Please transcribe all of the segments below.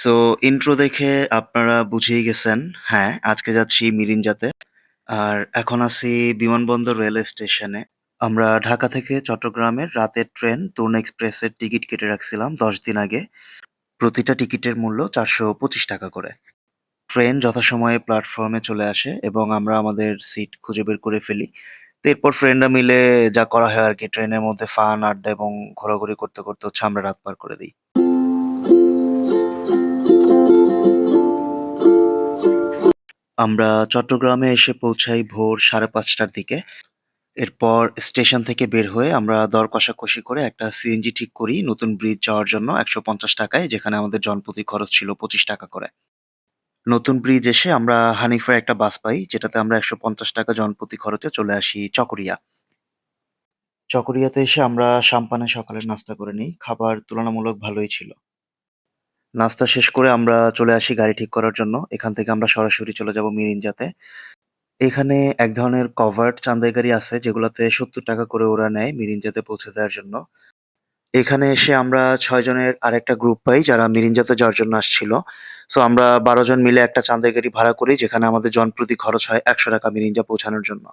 So intro দেখে আপনারা বুঝেই গেছেন। হ্যাঁ, আজকে যাচ্ছি মিরিঞ্জাতে। আর এখন আছি বিমানবন্দর রেলওয়ে স্টেশনে। আমরা ঢাকা থেকে চট্টগ্রামের রাতের ট্রেন তরুণ এক্সপ্রেসের টিকিট কেটে রাখছিলাম ১০ দিন আগে। প্রতিটা টিকিটের মূল্য ৳৪২৫ করে। ট্রেন যথাসময়ে প্ল্যাটফর্মে চলে আসে এবং আমরা আমাদের সিট খুঁজে বের করে ফেলি। তো এরপর ফ্রেন্ডরা মিলে যা করা হয় আর কি ট্রেনের মধ্যে ফান, আড্ডা এবং ঘোরাঘুরি করতে, করতে হচ্ছে আমরা রাত পার করে দেই। আমরা চট্টগ্রামে এসে পৌঁছাই ভোর সাড়ে পাঁচটার দিকে। এরপর স্টেশন থেকে বের হয়ে আমরা দর কষাকষি করে একটা সিএনজি ঠিক করি নতুন ব্রিজ যাওয়ার জন্য একশো পঞ্চাশ টাকায়, যেখানে আমাদের জনপ্রতি খরচ ছিল ৳২৫ করে। নতুন ব্রিজ এসে আমরা হানিফার একটা বাস পাই, যেটাতে আমরা ৳১৫০ জনপ্রতি খরচে চলে আসি চকরিয়া। চকরিয়াতে এসে আমরা সাম্পানে সকালের নাস্তা করে নিই। খাবার তুলনামূলক ভালোই ছিল। নাস্তা শেষ করে আমরা চলে আসি গাড়ি ঠিক করার জন্য। এখান থেকে আমরা সরাসরি চলে যাব মিরিঞ্জাতে। এখানে এক ধরনের কভার্ড চাঁদাই গাড়ি আছে, যেগুলোতে সত্তর টাকা করে ওরা নেয় মিরিঞ্জাতে পৌঁছে দেওয়ার জন্য। এখানে এসে আমরা ৬ জনের আরেকটা গ্রুপ পাই, যারা মিরিঞ্জাতে যাওয়ার জন্য আসছিল। সো আমরা ১২ জন মিলে একটা চান্দাই গাড়ি ভাড়া করি, যেখানে আমাদের জনপ্রতি খরচ হয় ৳১০০ মিরিঞ্জা পৌঁছানোর জন্য।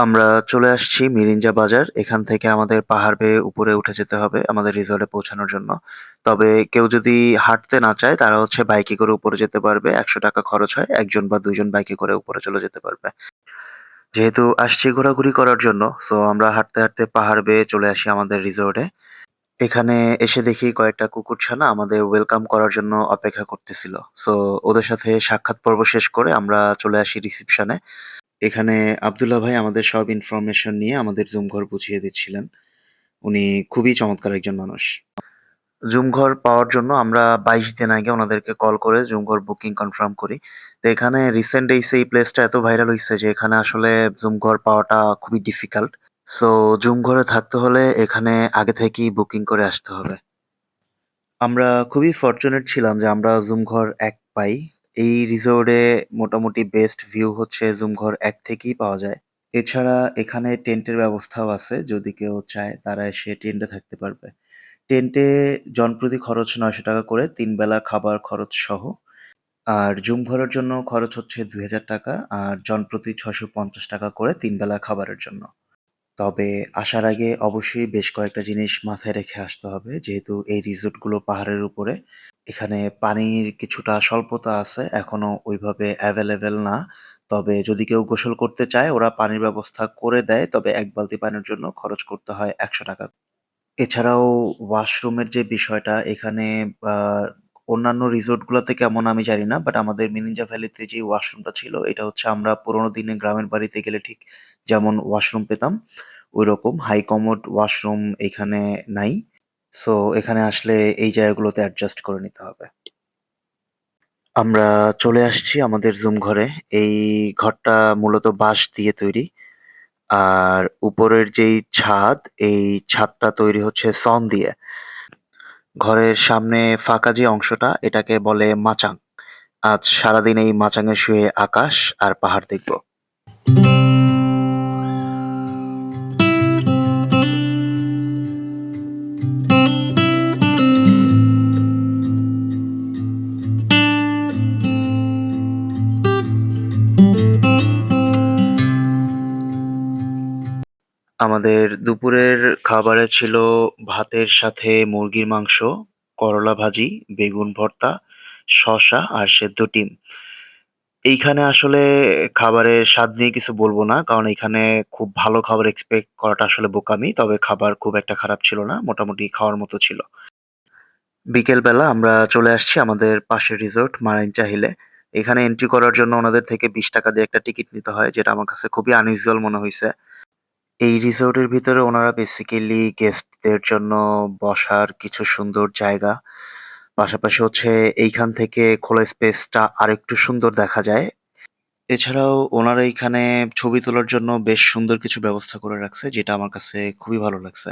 আমরা চলে আসছি মিরিঞ্জা বাজার। এখান থেকে আমাদের পাহাড় বেয়ে উপরে উঠে যেতে হবে আমাদের রিসোর্টে পৌঁছানোর জন্য। তবে কেউ যদি হাঁটতে না চায় তারা হচ্ছে বাইকে করে উপরে যেতে পারবে। ৳১০০ খরচ হয়। একজন বা ২ জন বাইকে করে উপরে চলে যেতে পারবে। যেহেতু আসছি ঘোরাঘুরি করার জন্য সো আমরা হাঁটতে, হাঁটতে পাহাড় বেয়ে চলে আসি আমাদের রিসোর্টে। এখানে এসে দেখি কয়েকটা কুকুরছানা আমাদের ওয়েলকাম করার জন্য অপেক্ষা করতেছিল। সো ওদের সাথে সাক্ষাৎ পর্ব শেষ করে আমরা চলে আসি রিসিপশনে। এখানে আব্দুল্লাহ ভাই আমাদের সব ইনফরমেশন নিয়ে আমাদের জুম ঘর বুঝিয়ে দিচ্ছিলেন। উনি খুবই চমৎকার একজন মানুষ। জুম ঘর পাওয়ার জন্য আমরা ২২ দিন আগে ওনাদেরকে কল করে জুম ঘর বুকিং কনফার্ম করি। তো এখানে রিসেন্ট এই প্লেসটা এত ভাইরাল হয়েছে যে এখানে আসলে জুম ঘর পাওয়াটা খুবই ডিফিকাল্ট। সো জুম ঘরে থাকতে হলে এখানে আগে থেকেই বুকিং করে আসতে হবে। আমরা খুবই ফরচুনেট ছিলাম যে আমরা জুম ঘর এক পাই। এই রিসোর্টে মোটামুটি বেস্ট ভিউ হচ্ছে জুম ঘর ১ থেকেই পাওয়া যায়। এছাড়া এখানে টেন্টের ব্যবস্থাও আছে। যদি কেউ চায় তারা এসে টেন্টে থাকতে পারবে। টেন্টে জনপ্রতি খরচ ৳৯০০ করে, তিন বেলা খাবার খরচ সহ। আর জুম ঘরের জন্য খরচ হচ্ছে ৳২০০০ আর জনপ্রতি ৳৬৫০ করে তিন বেলা খাবারের জন্য। তবে আসার আগে অবশ্যই বেশ কয়েকটা জিনিস মাথায় রেখে আসতে হবে। যেহেতু এই রিসোর্টগুলো পাহাড়ের উপরে। এখানে পানির কিছুটা স্বল্পতা আছে। এখনও ওইভাবে অ্যাভেলেবেল না। তবে যদি কেউ গোসল করতে চায়, ওরা পানির ব্যবস্থা করে দেয়। তবে এক বালতি পানির জন্য খরচ করতে হয় ৳১০০ এছাড়াও ওয়াশরুমের যে বিষয়টা, এখানে অন্যান্য রিসোর্টগুলাতে কেমন আমি জানি না। বাট আমাদের মিরিঞ্জা ভ্যালিতে যে ওয়াশরুমটা ছিল এটা হচ্ছে আমরা পুরোনো দিনে গ্রামের বাড়িতে গেলে ঠিক যেমন ওয়াশরুম পেতাম ঐরকম হাই কমোড ওয়াশরুম এখানে নাই। সো এখানে আসলে এই জায়গাগুলোতে অ্যাডজাস্ট করে নিতে হবে। আমরা চলে আসছি আমাদের জুম ঘরে। এই ঘরটা মূলত বাঁশ দিয়ে তৈরি। আর উপরের যেই ছাদ, এই ছাদটা তৈরি হচ্ছে সন দিয়ে। ঘরের সামনে ফাঁকা যে অংশটা, এটাকে বলে মাচাং। আজ সারাদিন এই মাচাঙে শুয়ে আকাশ আর পাহাড় দেখব। আমাদের দুপুরের খাবারে ছিল ভাতের সাথে মুরগির মাংস, করলা ভাজি, বেগুন ভর্তা, শসা আর সেদ্ধ ডিম। এইখানে আসলে খাবারের স্বাদ নিয়ে কিছু বলব না। কারণ এখানে খুব ভালো খাবার এক্সপেক্ট করাটা আসলে বোকামি। তবে খাবার খুব একটা খারাপ ছিল না। মোটামুটি খাওয়ার মতো ছিল। বিকেলবেলা আমরা চলে আসছি আমাদের পাশের রিসোর্ট মারাইন চাহিলে এখানে এন্ট্রি করার জন্য ওনাদের থেকে ৳২০ দিয়ে একটা টিকিট নিতে হয় যেটা আমার কাছে খুবই আনইউজুয়াল মনে হইছে। এই রিসোর্ট -এর ভিতরে ওনারা বেসিক্যালি গেস্ট -দের জন্য বসার কিছু সুন্দর জায়গা, পাশাপাশি হচ্ছে এইখান থেকে খোলা স্পেস -টা আরেকটু সুন্দর দেখা যায়। এছাড়াও ওনারা এইখানে ছবি তোলার জন্য বেশ সুন্দর কিছু ব্যবস্থা করে রাখছে যেটা আমার কাছে খুবই ভালো লাগছে।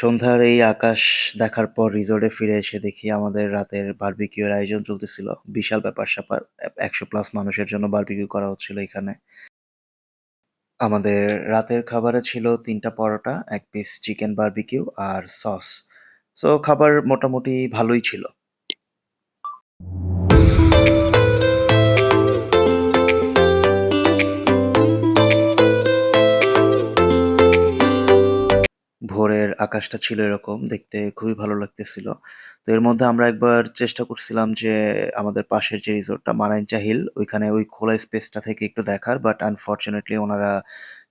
সন্ধ্যার এই আকাশ দেখার পর রিসোর্টে ফিরে এসে দেখি আমাদের রাতের বার্বিকিউর আয়োজন চলতেছিল। বিশাল ব্যাপার-স্যাপার। একশো প্লাস মানুষের জন্য বার্বিকিউ করা হচ্ছিল এখানে। আমাদের রাতের খাবারে ছিল তিনটা পরোটা, এক পিস চিকেন বার্বিকিউ আর সস। সো খাবার মোটামুটি ভালোই ছিল। ভোরের আকাশটা ছিল এরকম, দেখতে খুবই ভালো লাগতেছিল। তো এর মধ্যে আমরা একবার চেষ্টা করছিলাম যে আমাদের পাশের যে রিসোর্টটা মারাইনচা হিল, ওইখানে ওই খোলা স্পেসটা থেকে একটু দেখার বাট আনফরচুনেটলি ওনারা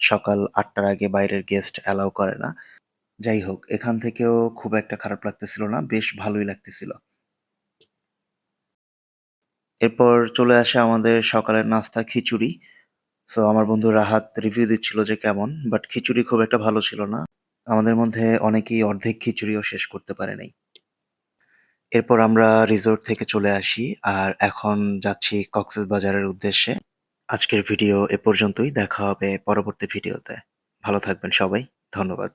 সকাল ৮ টার আগে বাইরের গেস্ট অ্যালাও করে না। যাই হোক, এখান থেকেও খুব একটা খারাপ লাগতেছিল না। বেশ ভালোই লাগতেছিল। এরপর চলে আসে আমাদের সকালের নাস্তা, খিচুড়ি। সো আমার বন্ধু রাহাত রিভিউ দিচ্ছিল যে কেমন। বাট খিচুড়ি খুব একটা ভালো ছিল না। আমাদের মধ্যে অনেকেই অর্ধেক খিচুড়িও শেষ করতে পারে নাই। এরপর আমরা রিসোর্ট থেকে চলে আসি আর এখন যাচ্ছি কক্সবাজারের উদ্দেশ্যে। আজকের ভিডিও এ পর্যন্তই। দেখা হবে পরবর্তী ভিডিওতে। ভালো থাকবেন সবাই। ধন্যবাদ।